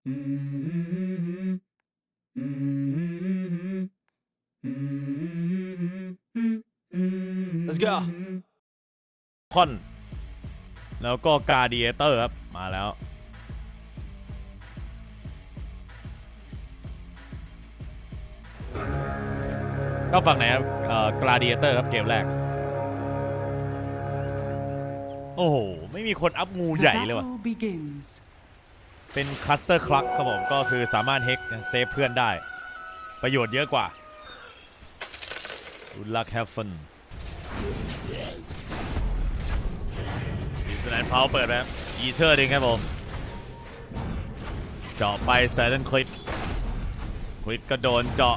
Let's go คอน แล้วก็กา a ดีเตอร์ครับ มาแล้ว ก็ฝั่งไหนครับเอ่อกา a ดีเตอร์ครับ เกมแรก โอ้โห ไม่มีคนอัพงู The ใหญ่เลยว่ะ battle begins. เป็นคัสเตอร์คลักครับผมก็คือสามารถเฮกเซฟเพื่อนได้ ประโยชน์เยอะกว่าดูลักแฮฟฟนดิสแลนด์พาวเปิดแล้วอีเทอร์ดึงครับผมเจาะไปไซเลนคลิปคลิปก็โดนเจาะ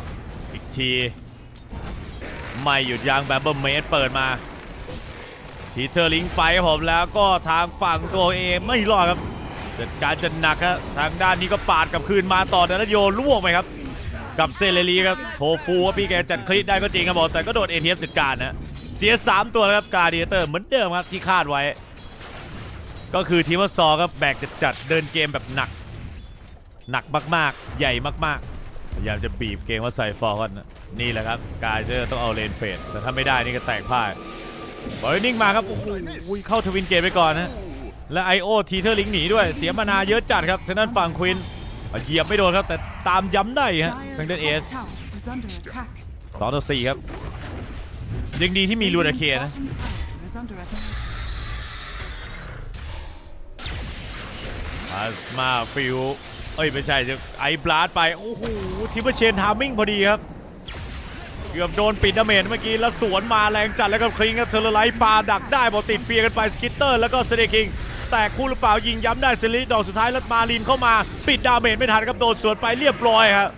อีกทีไม่หยุดยั้งแบบเบอร์เมสเปิดมาทีเทอร์ลิงไปครับผมแล้วก็ทางฝั่งตัวเองไม่รอดครับ จัดการจะหนักครับทางด้านนี้ก็ปาดกับคืนมาต่อแต่ละโยล่วงไปครับ กับเซเลรีครับโทฟูครับพี่แกจัดคลิปได้ก็จริงครับผมแต่ก็โดนเอทีเอฟจัดการนะเสีย 3 ตัวแล้วครับกาเดียเตอร์เหมือนเดิมครับที่คาดไว้ ก็คือทีมวอซอครับแบกจัดเดินเกมแบบหนัก หนักมากๆ ใหญ่มากๆพยายามจะบีบเกมว่าใส่ฟอร์กันนะนี่แหละครับกาเดียเตอร์ต้องเอาเลนเฟดแต่ถ้าไม่ได้นี่ก็แตกพ่ายบอลนิ่งมาครับโอ้โหเข้าทวินเกมไปก่อนนะ และไอโอทีเทอร์ลิงหนีด้วยเสียมานาเยอะจัดครับทางด้านฝั่งควินเหยียบไม่โดนครับ แต่ตามย้ำได้ฮะทางด้านเอสสองต่อสี่ครับ ยังดีที่มีลูนาเคนะพาสมาฟิว เอ้ย ไม่ใช่จะไอบลาดไป โอ้โหทิปเปอร์เชนทามมิ่งพอดีครับ เกือบโดนปิดดาเมจเมื่อกี้ แล้วสวนมาแรงจัดแล้วก็คลิงครับเทอร์ไลท์ปาดักได้บอลติดเฟียกันไปสกิตเตอร์ แล้วก็เซเดคิง แตกคู่หรือเปล่ายิงย้ำได้เซริดอกสุดท้ายแล้วมาลินเข้ามา ปิดดาเมจไม่ทันครับโดนสวนไปเรียบร้อยครับ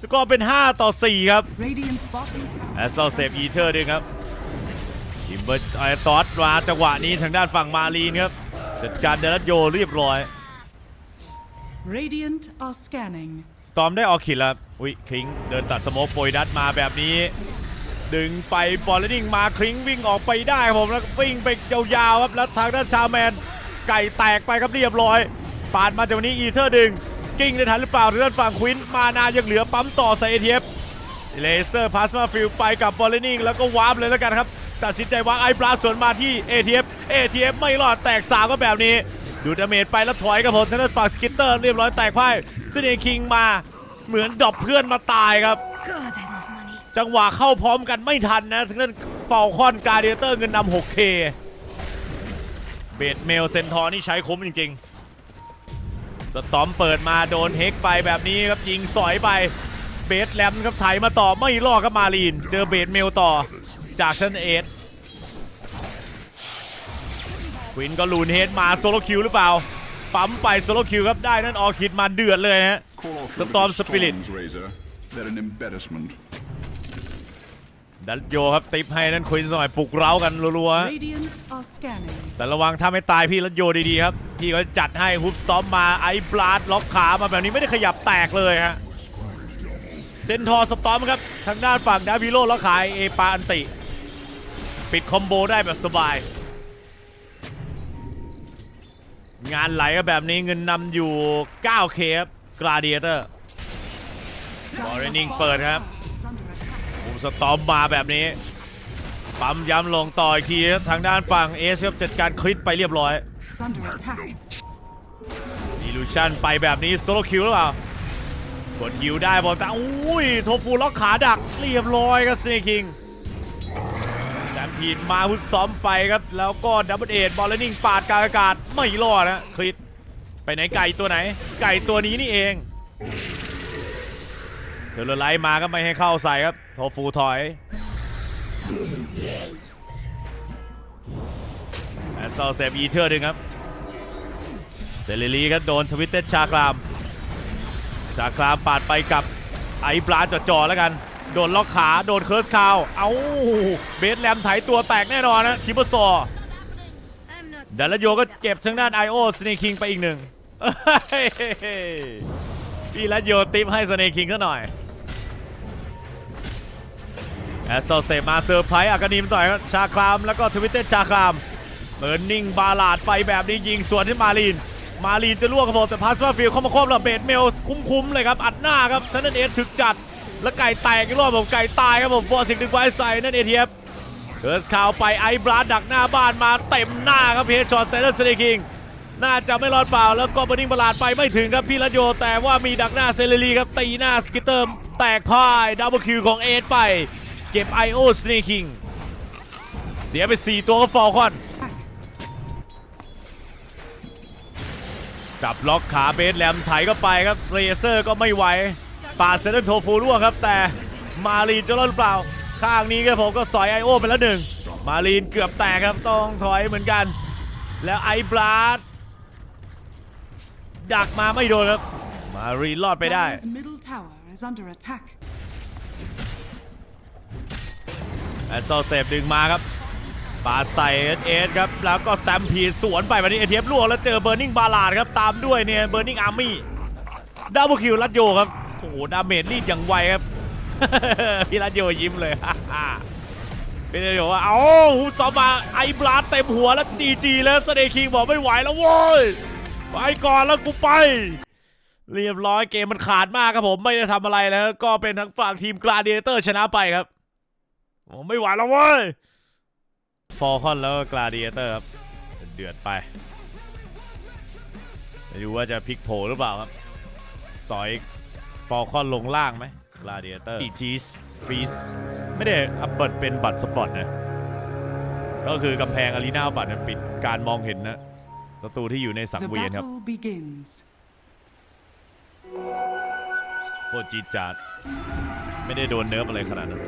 สกอร์เป็น 5 ต่อ 4 ครับ Radiant's bottom tower แอสเซลเซฟอีเทอร์ด้วยครับอิมเบอร์ไอตอสมาจังหวะนี้ทางด้านฝั่งมาลีนครับจัดการเดลัสโยเรียบร้อย Radiant are scanning. สตอมได้ออกขิดแล้วครับอุ้ยคลิงเดินตัดสโมกโปรยดัดมาแบบนี้ ดึงไปบอลเลนิ่งมาคลิงวิ่งออกไปได้ครับผมแล้ววิ่งไปยาวๆครับแล้วทางด้านชาแมน ไก่แตกไปครับเรียบร้อยปาดมาจากนี้อีเทอร์ดึงกิ้งได้ทันหรือเปล่าทางด้านฝั่งควินมานายังเหลือปั๊มต่อใส่เอทีเอฟเลเซอร์พาสมาฟิลไปกับบอลเลนิ่งแล้วก็วาร์ปเลยแล้วกันครับตัดสินใจวางไอปลาสวนมาที่ ATF ATF ไม่รอดแตกสามก็แบบนี้ ดูดาเมจไปแล้วถอยกับผมทางด้านฝั่งสกิตเตอร์เรียบร้อยแตกพ่ายซึ่งเอคิงมาเหมือนดรอปเพื่อนมาตายครับ จังหวะเข้าพร้อมกันไม่ทันนะทางด้านเป่าคอนการเดียเตอร์เงินนำ 6K เบดเมลเซนทอร์นี่ใช้คุ้มจริงๆ สตอมเปิดมาโดนเฮกไปแบบนี้ครับยิงสอยไป เบสแลมครับไถมาต่อไม่รอดครับมาลีน เจอเบดเมลต่อจากท่านเอสควินก็ลูนเฮดมาโซโลคิวหรือเปล่า ปั๊มไปโซโลคิวครับได้นั่นออคิดมาเดือดเลยฮะ Call off Storm your Spirit. storms, Razor. They're an embarrassment. ดันโยครับติปให้นั่นควินสมัยปลุกเร้ากันรัวๆฮะ Radiant are scanning. แต่ระวังถ้าไม่ตายพี่รัตโยดีๆครับ พี่ก็จัดให้ฮุบสตอมมาไอ้บลาดล็อกขามาแบบนี้ไม่ได้ขยับแตกเลยฮะเซนทอร์สตอมครับ ทางด้านฝั่งดาวิโลล็อกขายเอปาอันติ ปิดคอมโบได้แบบสบาย งานไหลก็แบบนี้เงินนำอยู่ 9K ครับกราเดียเตอร์ Warning Dire's เปิดครับ สตอมมาแบบนี้ ปั๊มย้ำลงต่ออีกทีทางด้านฝั่งเอสครับจัดการคลิปไปเรียบร้อย Under attack. อีลูชันไปแบบนี้โซโลคิวหรือเปล่ากดยิวได้บอลแต่อุ้ยโทฟูล็อกขาดักเรียบร้อยครับเซคิงแซมพีนมาฮุดซ้อมไปครับ แล้วก็ดับเบิลเอทบอลเลนนิ่งปาดกลางอากาศไม่รอดนะคลิปไปไหนไก่ตัวไหน ไก่ตัวนี้นี่เอง เทเลอร์ไลท์มาก็ไม่ให้เข้าใส่ครับโทฟูถอยแอนเซลเซฟอีเทอร์ดึงครับเซเลรีครับโดนทวิตเตอร์ชาคราม ชาครามปาดไปกับไอปลาจ่อๆแล้วกัน โดนล็อกขา โดนเคิร์สคาว เอาเบสแลมไถตัวแตกแน่นอนนะทิปเปอร์ซอดัลลโยก็เก็บทางด้านไอโอสเนคิงไปอีกหนึ่งพี่ลัดโยติปให้สเนคิงก็หน่อย แอสโซเตมาเซอร์ไพรส์อากานิมต่อยครับชาครามแล้วก็ทวิตเตอร์ชาครามเบิร์นนิ่งบาลาดไปแบบนี้ยิงสวนที่มาลีน มาลีนจะล่วงครับผมแต่พาสมาฟิลเข้ามาครอบระเบิดเมลคุ้มๆเลยครับอัดหน้าครับท่านั้นเอสถึกจัด แล้วไก่แตกอีกรอบผมไก่ตายครับผมฟอร์สิกดึงไว้ใส่นั่นเอทีเอฟเคิร์สข่าวไปไอบลัดดักหน้าบ้านมาเต็มหน้าครับเพจช็อตเซนเตอร์สเตคิงน่าจะไม่รอดเปล่าแล้วก็เบอร์นิงบลาดไปไม่ถึงครับพี่รัตโย แต่ว่ามีดักหน้าเซเลรีครับตีหน้าสกิตเตอร์แตกพ่ายดับเบิลคิวของเอสไป เก็บไอโอสเนคิงเสียไป 4 ตัวก็ฟอลคอนจับล็อกขาเบสแลมไถก็ไปครับเรเซอร์ก็ไม่ไหวปาเซนต์โทฟูร่วงครับ แต่มารีจะรอดหรือเปล่า ข้างนี้ครับผมก็สอยไอโอไปแล้วหนึ่ง มารีนเกือบแตกครับต้องถอยเหมือนกัน แล้วไอบลัดดักมาไม่โดนครับ มารีนรอดไปได้ แอนโซเตปดึงมาครับปาใส่เอสครับ แล้วก็สแตมพีสวนไปวันนี้เอทีเอฟล่วงแล้วเจอเบอร์นิงบาลาดครับ ตามด้วยเนี่ยเบอร์นิงอาร์มี่ดับเบิลคิวรัดโยครับ โอ้โหดาเมจรีดอย่างไวครับ พี่รัดโยยิ้มเลยเป็นไงบอกว่าเอ้าฮูซอมาไอบลาดเต็มหัวแล้วจีจีแล้วสเตคิงบอกไม่ไหวแล้วโว้ยไปก่อนแล้วกูไป เรียบร้อยเกมมันขาดมากครับผมไม่ได้ทำอะไรแล้วก็เป็นทั้งฝั่งทีมกลาเดียเตอร์ชนะไปครับ ผมไม่ไหวแล้วเว้ยฟอลคอนแล้วก็กลาเดียเตอร์ครับเดือดไปไม่รู้ว่าจะพลิกโผหรือเปล่าครับ สอยฟอลคอนลงล่างไหมกลาเดียเตอร์จีสฟีสไม่ได้อัปเปิดเป็นบัตรสปอร์ตนะ ก็คือกำแพงอารีนาบัตรปิดการมองเห็นนะประตูที่อยู่ในสัง The เวียนครับ battle begins. โคตรจีดจาด ไม่ได้โดนเนิร์ฟอะไรขนาดนั้น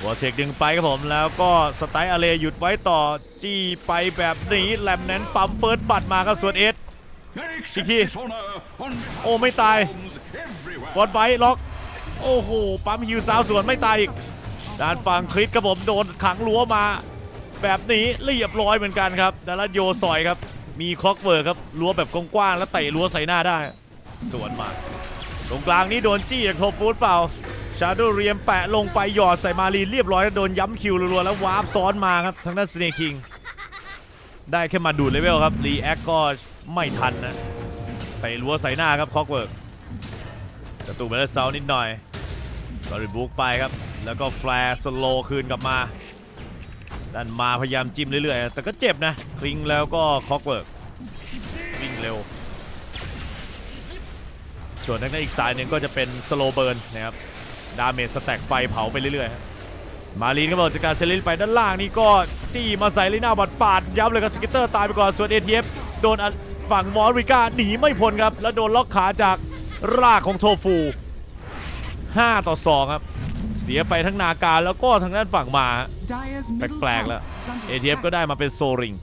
หัวเสกดึงไปครับผมแล้วก็สไตล์อาเลหยุดไว้ต่อจี้ไปแบบนี้แลมแนนปั๊มเฟิร์สบัตรมาครับส่วนเอส Accept Iki. this honor on โอ้ไม่ตาย realms everywhere. บอลไบล็อกโอ้โหปั๊มฮิวซาวสวนไม่ตายอีกด้านฝั่งคริสครับผมโดนขังรั้วมา แบบนี้เรียบร้อยเหมือนกันครับดารัตโยซอยครับ มีคล็อกเวิร์ครับรั้วแบบกว้างๆแล้วเตะรั้วใส่หน้าได้สวนมาตรงกลางนี้โดนจี้จากโทฟูดเปล่า ชาโดเรียมแปะลงไปหยอดใส่มารีเรียบร้อยแล้วโดนย้ำคิวรัวๆแล้ววาร์ปซ้อนมาครับทางด้านสเนคิงได้แค่มาดูดเลเวลครับรีแอคก็ไม่ทันนะเตะรั้วใส่หน้าครับค็อกเวิร์กกระตุกไปแล้วเซานิดหน่อยบริบุกไปครับ แล้วก็แฟร์สโลคืนกลับมาดันมาพยายามจิ้มเรื่อยๆ แต่ก็เจ็บนะ คลิงแล้วก็คอกเวิร์กวิ่งเร็ว ส่วนทางด้านอีกสายหนึ่งก็จะเป็นสโลเบิร์นนะครับ ดาเมจสแต็กไฟเผาไปเรื่อยๆมาลีนก็บอกจากการเซลินไปด้านล่างนี่ก็จี้มาใส่ลิน่าบัดปาดยับเลยครับสกิตเตอร์ตายไปก่อนส่วน ATF โดนอันฝั่งมอริก้าหนีไม่พ้นครับ แล้วโดนล็อกขาจากรากของโทฟู 5 ต่อ 2 ครับ เสียไปทั้งนาการแล้วก็ทางด้านฝั่งมาแปลกๆแล้ว tower is under ATF ก็ได้มาเป็นโซริง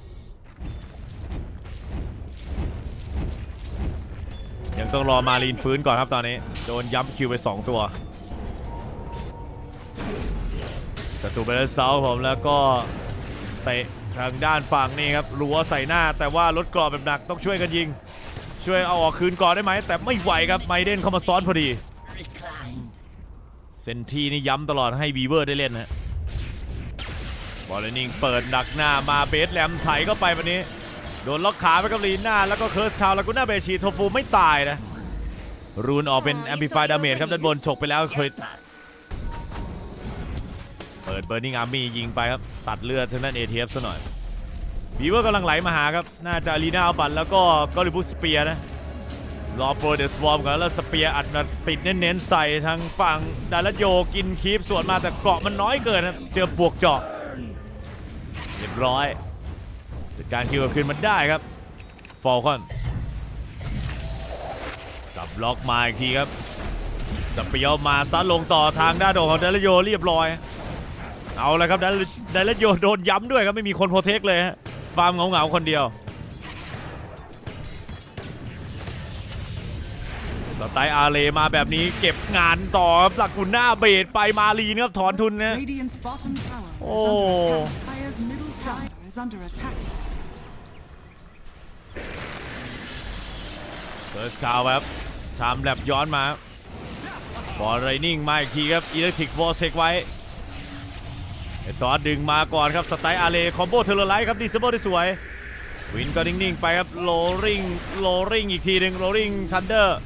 ยังต้องรอมาลีนฟื้นก่อนครับตอนนี้ โดนย้ำคิวไป 2 ตัว ประตูไปแล้วเซาผมแล้วก็เตะทางด้านฝั่งนี่ครับรัวใส่หน้า แต่ว่ารถกรอบแบบหนักต้องช่วยกันยิง ช่วยเอาออกคืนก่อนได้ไหม แต่ไม่ไหวครับไมเดนเข้ามาซ้อนพอดีเซนทีนี่ย้ำตลอดให้วีเวอร์ได้เล่นนะบอลเลนิงเปิดดักหน้ามาเบสแลมไถเข้าไปวันนี้ โดนล็อกขาไปกับลีน่าแล้วก็เคิร์สคาวแล้วก็หน้าเบชีโทฟูไม่ตายนะ รูนออกเป็นแอมพ i ิฟายดาเมจครับด้านบนฉกไปแล้วคริส เปิดเบอร์นิงอาร์มี่ยิงไปครับ ตัดเลือดทางด้านเอทีเอฟซะหน่อยบีเวอร์กำลังไหลมาหาครับ น่าจะลีน่าเอาบัตแล้วก็กอริบุสเปียนะรอโปรเดสวอร์มก่อนแล้วสเปียอัดมาปิดเน้นๆใส่ทางฝั่งดารัตโยกินคีปสวนมาแต่เกาะมันน้อยเกินครับเจอบวกเจาะเรียบร้อยจัดการคิวคืนมันได้ครับฟอลคอนจับล็อกมาอีกทีครับสเปียมาซัดลงต่อทางด้านโดของเดลโยเรียบร้อย เอาเลยครับเดลโยโดนย้ำด้วยครับไม่มีคนโปรเทคเลยฮะฟาร์มเหงาๆคนเดียวสไตล์อาเลมาแบบนี้เก็บงานต่อครับหลักกุนหน้าเบดไปมาลีนครับถอนทุนนะ Radiant's bottom tower is Oh. under attack. Dire's middle tower is under attack. เฟิร์สคาวครับชามแลบย้อนมา บอลไรนิ่งมาอีกทีครับ อิเล็กทริกวอลเซกไว้ ไอตอดดึงมาก่อนครับสไตล์อาเลคอมโบเทอร์ไลท์ครับดีเซเบิลได้สวย วินก็นิ่ง ๆ ไปครับโลริงโลริงอีกทีหนึ่งโลริงทันเดอร์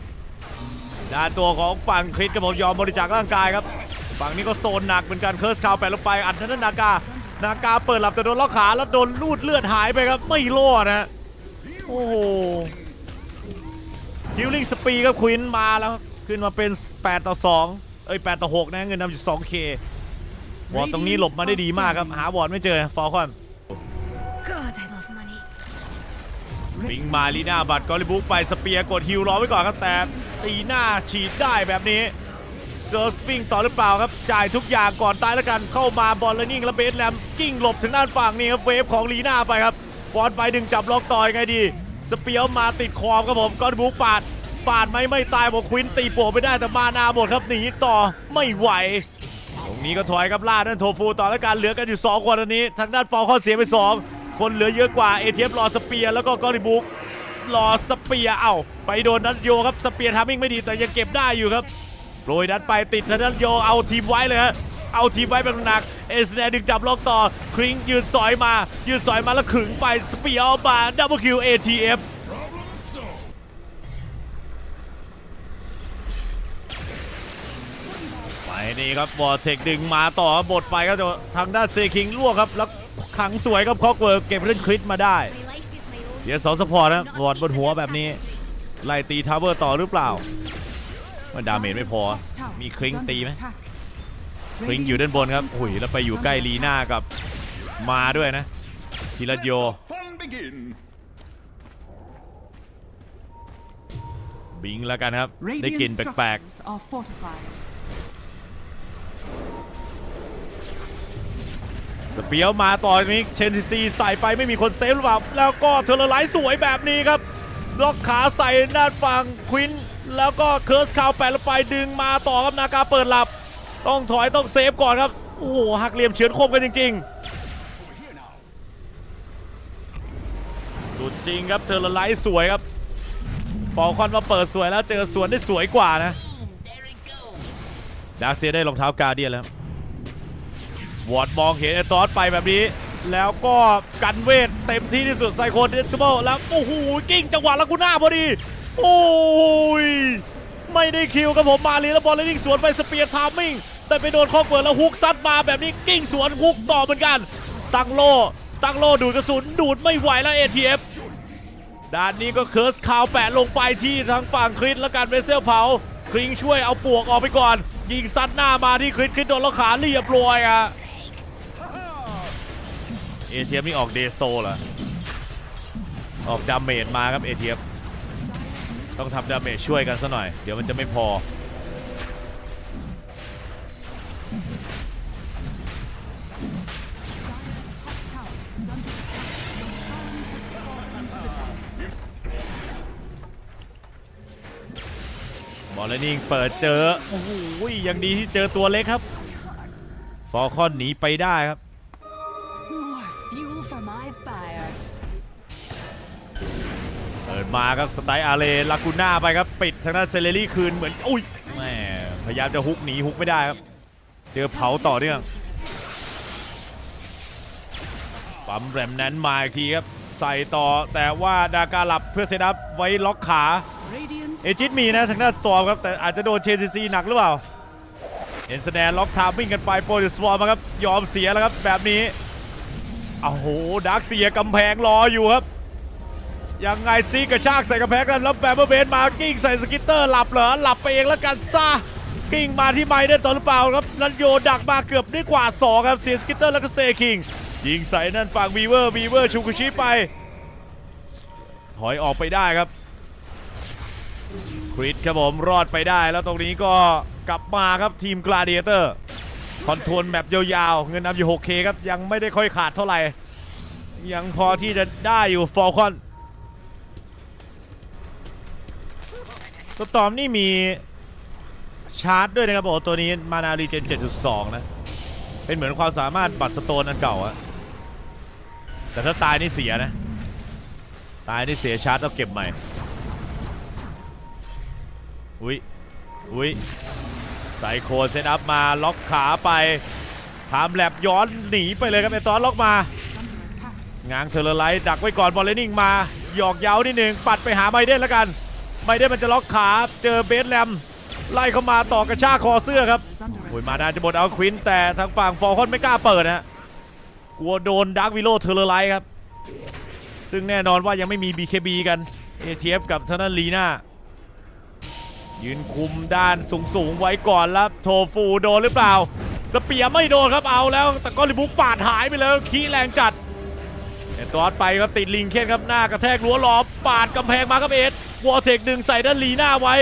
ด้านตัวของฝั่งคริสก็บอกยอมบริจาคร่างกายครับ ฝั่งนี้ก็โซนหนักเหมือนกันเคิร์สคาวแปะลงไปอัดนั้นนากา นากาเปิดหลับแต่โดนล็อกขาแล้วโดนลูดเลือดหายไปครับไม่รอดนะโอ้โหฮิลลิ่งสปีครับควินมาแล้วขึ้นมาเป็น 8 ต่อ 2 เอ้ย 8 ต่อ 6 นะ เงินนำอยู่ 2K วอร์ดตรงนี้หลบมาได้ดีมากครับ หาวอร์ดไม่เจอฟอลคอน God, I love money. ปิงมาลีน่าบัตรกอลิบุกไปสเปียร์กดฮิวรอไว้ก่อนครับแต่ตีหน้าฉีดได้แบบนี้เซิร์ฟปิงต่อหรือเปล่าครับ จ่ายทุกอย่างก่อนตายแล้วกันเข้ามาบอลเลนนิ่งแล้วเบสแลมกิ้งหลบถึงด้านฝั่งนี้ครับเวฟของลีน่าไปครับฟอนไปดึงจับล็อกต่อยไงดี สเปียร์มาติดคอมครับผมกอลิบุกปาดปาดไหมไม่ตายบอกควินตีโปะไม่ได้แต่มานาหมดครับหนีต่อไม่ไหว ตรงนี้ก็ถอยครับล่าด้านโทฟูต่อแล้วกันเหลือกันอยู่2คนอันนี้ ทางด้านฟอลคอนเสียไป 2 คนเหลือเยอะกว่าเอทีเอฟรอสเปียร์แล้วก็กอริบุกรอสเปียร์เอ้าไปโดนนัทโยครับสเปียร์ทามิ่งไม่ดีแต่ยังเก็บได้อยู่ครับโปรยนัดไปติดทางด้านโยเอาทีมไว้เลยฮะเอาทีมไว้แบบหนักเอสแนดึงจับล็อกต่อคริงยืนสอยมายืนสอยมาแล้วขึงไปสเปียร์เอามาดับเบิลคิวเอทีเอฟ นี่ครับวอร์เทคดึงมาต่อบทไปครับทางด้านเซคิงล่วงครับ แล้วขังสวยครับคอกเวิร์กเก็บเล่นคริสมาได้เสียสองสปอร์ตนะวอร์ดบนหัวแบบนี้ไล่ตีทาวเวอร์ต่อหรือเปล่า มันดาเมจไม่พอ มีคริงตีไหมคริงอยู่ด้านบนครับอุ้ยแล้วไปอยู่ใกล้ลีน่ากับมาด้วยนะทีละโยบิงแล้วกันครับ ได้กลินแปลกๆ เปียวมาต่อนี้เชนซีใส่ไปไม่มีคนเซฟหรือเปล่าแล้วก็เทเลไลท์สวยแบบนี้ครับล็อกขาใส่ด้านฝั่งควินแล้วก็เคิร์สคาวแปะลงไปดึงมาต่อครับนากาเปิดหลับ ต้องถอยต้องเซฟก่อนครับ โอ้โหหักเหลี่ยมเฉือนคมกันจริง ๆ สุดจริงครับเทเลไลท์สวยครับฟอลคอนมาเปิดสวยแล้วเจอสวนได้สวยกว่านะดาร์เซียได้รองเท้ากาเดียนแล้ว วอดมองเห็นไอ้ตอสไปแบบนี้ แล้วก็กันเวทเต็มที่ที่สุดไซโคเดซิเบิลแล้วโอ้โหกิ้งจังหวะลากูน่าพอดี โอ้ย ไม่ได้คิวครับผมมาลีแล้วบอลเลยิงสวนไปสเปียร์ทามมิ่ง แต่ไปโดนข้อเปิดแล้วฮุกซัดมาแบบนี้กิ้งสวนฮุกต่อเหมือนกัน ตั้งโลตั้งโลดูดกระสุนดูดไม่ไหวแล้ว ATF ด้านนี้ก็เคิร์สคาวแปะลงไปที่ทางฝั่งคริสและการเวเซลเผาคริงช่วยเอาปวกออกไปก่อน ยิงซัดหน้ามาที่คริสคริสโดนล็อกขาเรียบร้อยอะ เอเทียมนี่ออกเดโซเหรอ ออกดาเมจมาครับเอเทียมต้องทำดาเมจช่วยกันซะหน่อย เดี๋ยวมันจะไม่พอ บอลเลนิงเปิดเจอ โอ้โหยังดีที่เจอตัวเล็กครับ ฟอลคอนหนีไปได้ครับ มาครับสไตล์อาเลลากูน่าไปครับปิดทางด้านเซเลรี่คืนเหมือนอุ้ยแหมพยายามจะฮุกหนีฮุกไม่ได้ครับเจอเผาต่อเนื่องปั๊มแรมนั้นมาอีกทีครับใส่ต่อแต่ว่าดาการหลับเพื่อเซตอัพไว้ล็อกขาเอจิตมีนะทางด้านสตอร์มครับแต่อาจจะโดนเชนซีซีหนักหรือเปล่าเอ็นสแนนล็อกทามมิ่งกันไปโปรดิสวอร์มาครับยอมเสียแล้วครับแบบนี้โอ้โหดาร์คเสียกำแพงรออยู่ครับ ยังไงซีกระชากใส่กระแพงกันแล้วแบมเบอร์เบนมากิ้งใส่สกิตเตอร์หลับเหรอหลับไปเองแล้วกันซะกิ้งมาที่ไม้เดนต่อหรือเปล่าครับนันโยดักมาเกือบได้กว่า2ครับเสียสกิตเตอร์แล้วก็เซคิงยิงใส่นั่นฝั่งวีเวอร์วีเวอร์ชูกุชิไป ถอยออกไปได้ครับคริสครับผมรอดไปได้แล้วตรงนี้ก็กลับมาครับทีมกลาเดียเตอร์คอนโทรลแบบยาวๆ เงินนำอยู่ 6K ครับ ยังไม่ได้ค่อยขาดเท่าไหร่ ยังพอที่จะได้อยู่ฟอลคอน สตอมนี่มีชาร์จด้วยนะครับบอกตัวนี้มานารีเจน 7.2 นะ เป็นเหมือนความสามารถบัตรสโตนอันเก่าอะแต่ถ้าตายนี่เสียนะ ตายนี่เสียชาร์จต้องเก็บใหม่ อุ้ยอุ้ยไซโคนเซตอัพมาล็อกขาไปทำแลบย้อนหนีไปเลยครับไอตอนล็อกมา ง้างเทอร์ไลท์ดักไว้ก่อนบอลเลนิ่งมา หยอกเย้านิดหนึ่งปัดไปหาไมเดนแล้วกัน ไมเดนมันจะล็อกขาเจอเบสแลมไล่เข้ามาต่อกระชากคอเสื้อครับโอ้ยมาดานจะบดเอาควินแต่ทางฝั่งฟอร์คอนไม่กล้าเปิดนะกลัวโดนดักวิโลเทอร์ไลท์ครับ ซึ่งแน่นอนว่ายังไม่มี BKB กันเอเชียฟกับทนันลีน่ายืนคุมด้านสูงๆไว้ก่อนแล้วโทฟูโดนหรือเปล่า สเปียไม่โดนครับเอาแล้ว แต่ก็ลิบุกปาดหายไปแล้วขี้แรงจัดเอตอสไปครับติดลิงเคนครับหน้ากระแทกรั้วล้อปาดกำแพงมาครับเอ็ด วอลเทคดึงใส่ด้านลีหน่าไว้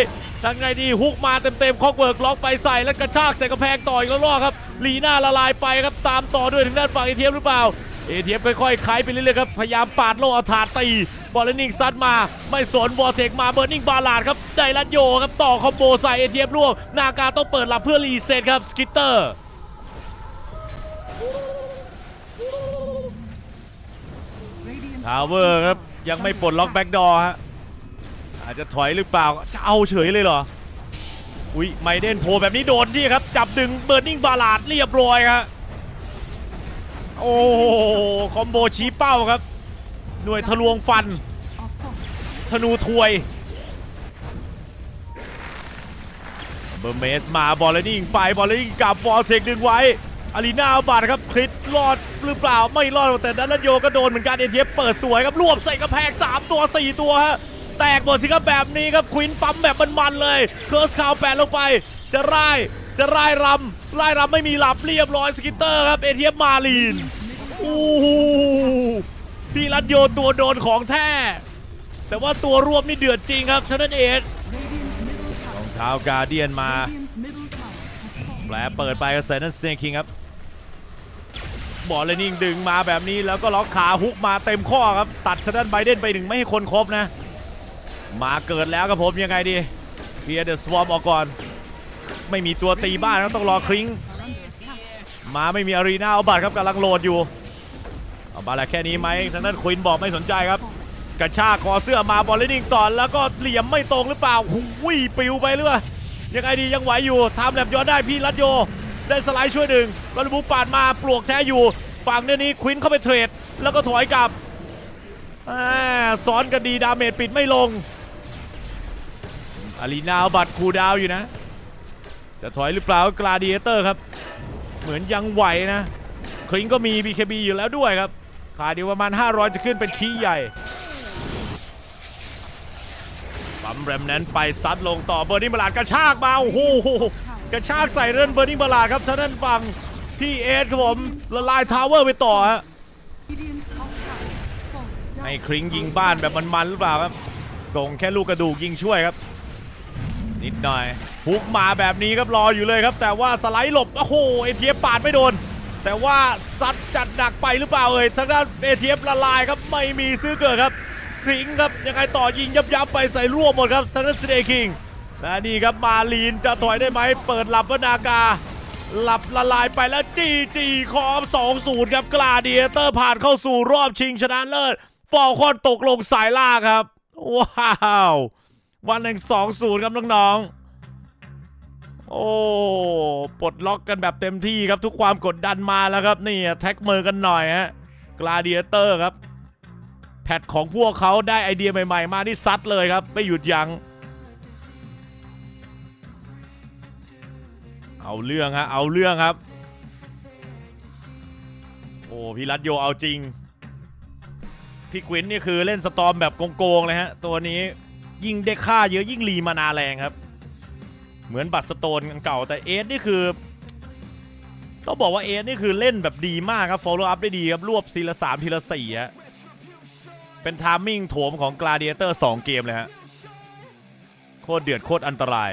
ทางไงดีฮุกมาเต็มๆคอกเวิร์กล็อกไปใส่แล้วกระชากใส่กำแพงต่ออีกแล้วรอครับลีหน่าละลายไปครับตามต่อด้วยถึงด้านฝั่งเอเทียมหรือเปล่าเอเทียมค่อยๆไขไปเรื่อยๆครับพยายามปาดโลเอาถาดตีบอลนนิงซัดมาไม่สนวอลเทคมาเบอร์นิ่งบาลาดครับไดรันโยครับต่อคอมโบใส่เอเทียมร่วงนากาต้องเปิดหลับเพื่อรีเซ็ตครับสกิตเตอร์ทาวเวอร์ครับยังไม่ปลดล็อกแบ็กดอร์ฮะ อาจจะถอยหรือเปล่าจะเอาเฉยเลยเหรออุ้ยไมเดนโผล่แบบนี้โดนที่ครับ จับดึงเบิร์นิ่งบาลาดเรียบร้อยครับโอ้คอมโบชี้เป้าครับ หน่วยทะลวงฟัน ธนูถวยเบอร์เมสมาบอลเลนนิ่งไปบอลเลนนิ่งกับบอลเซกดึงไว้อารีนาเอาบัตครับคลิดรอดหรือเปล่าไม่รอดแต่ดันลันโยก็โดนเหมือนกันเอเทียเปิดสวยครับรวบใส่กระแพง3ตัว 4 ตัวฮะ แตกหมดสิครับแบบนี้ครับควินปั๊มแบบมันๆเลยเคิร์สคาวแปดลงไป จะร่ายจะร่ายรำร่ายรำไม่มีหลับเรียบร้อยสกิตเตอร์ครับเอเทียมาลีนโอ้โหพี่รันโยตัวโดนของแท้ แต่ว่าตัวรวมนี่เดือดจริงครับชนนเอ็ดรองเท้ากาเดียนมาแผลเปิดไปกับไซนันสเนคิงครับบอลเลนิ่งดึงมาแบบนี้แล้วก็ล็อกขาฮุกมาเต็มข้อครับ ตัดชนันไบเดนไปหนึ่งไม่ให้คนครบนะ มาเกิดแล้วครับผมยังไงดีเบียร์เดอะสวอมออกก่อน ไม่มีตัวตีบ้านครับต้องรอคริงมาไม่มีอารีนาเอาบัตรครับกำลังโหลดอยู่เอาบาละแค่นี้ไหมทางนั้นควินบอกไม่สนใจครับ กระชากคอเสื้อมาบอลเลนนิ่งต่อแล้วก็เหลี่ยมไม่ตรงหรือเปล่าหุยปิวไปเรื่อยยังไงดียังไหวอยู่ทำแลบย้อนได้พี่รัตโย ได้สไลด์ช่วยหนึ่งกระบุปาดมาปลวกแท้อยู่ฝั่งเนี้ยนี้ควินเข้าไปเทรดแล้วก็ถอยกลับอ่าซ้อนกันดีดาเมจปิดไม่ลง อารีนาเอาบัตรคูดาวอยู่นะ จะถอยหรือเปล่ากลาดิเอเตอร์ครับ เหมือนยังไหวนะ คลิงก็มี BKB อยู่แล้วด้วยครับ ขาเดียวประมาณ 500 จะขึ้นเป็นคีย์ใหญ่ปั๊มแรมนั้นไปซัดลงต่อเบอร์นิ่งบลาดกระชากมาโอ้โหกระชากใส่เรื่องเบอร์นิ่งบลาดครับทางด้นฝั่งพี่เอสครับผมละลายทาวเวอร์ไปต่อฮะให้คลิงยิงบ้านแบบมันๆหรือเปล่าครับ ส่งแค่ลูกกระดูกยิงช่วยครับ นิดหน่อยฮุกมาแบบนี้ครับรออยู่เลยครับ แต่ว่าสไลด์หลบ โอ้โหเอทีเอฟปาดไม่โดน แต่ว่าซัดจัดหนักไปหรือเปล่าเอ่ยทางด้านเอทีเอฟละลายครับไม่มีซื้อเกิดครับคลิงครับยังไงต่อยิงยับยับไปใส่ร่วมหมดครับทางด้านสเตคิงและนี่ครับมาลีนจะถอยได้ไหมเปิดหลับวนากาหลับละลายไปแล้วจีจีคอม2-0ครับกลาเดียเตอร์ผ่านเข้าสู่รอบชิงชนะเลิศฟอลคอนตกลงสายล่าครับ ว้าว วันหนึ่ง2-0ครับน้องๆ โอ้ ปลดล็อกกันแบบเต็มที่ครับทุกความกดดันมาแล้วครับ นี่แท็กมือกันหน่อยฮะกลาเดียเตอร์ครับ แพทของพวกเขาได้ไอเดียใหม่ๆ มาที่ซัดเลยครับ ไม่หยุดยัง้งเอาเรื่องฮะเอาเรื่องครับ โอ้พี่รัตโยเอาจริง พี่กวินนี่คือเล่นสตอมแบบโกงๆเลยฮะ ตัวนี้ ยิ่งได้ค่าเยอะยิ่งรีมานาแรงครับ เหมือนบัตรสโตนเก่าแต่เอสนี่คือต้องบอกว่าเอสนี่คือเล่นแบบดีมากครับ follow up ได้ดีครับ รวบทีละสามทีละสี่ฮะเป็นทามมิ่งโถมของกราเดียเตอร์สองเกมเลยฮะ โคตรเดือดโคตรอันตราย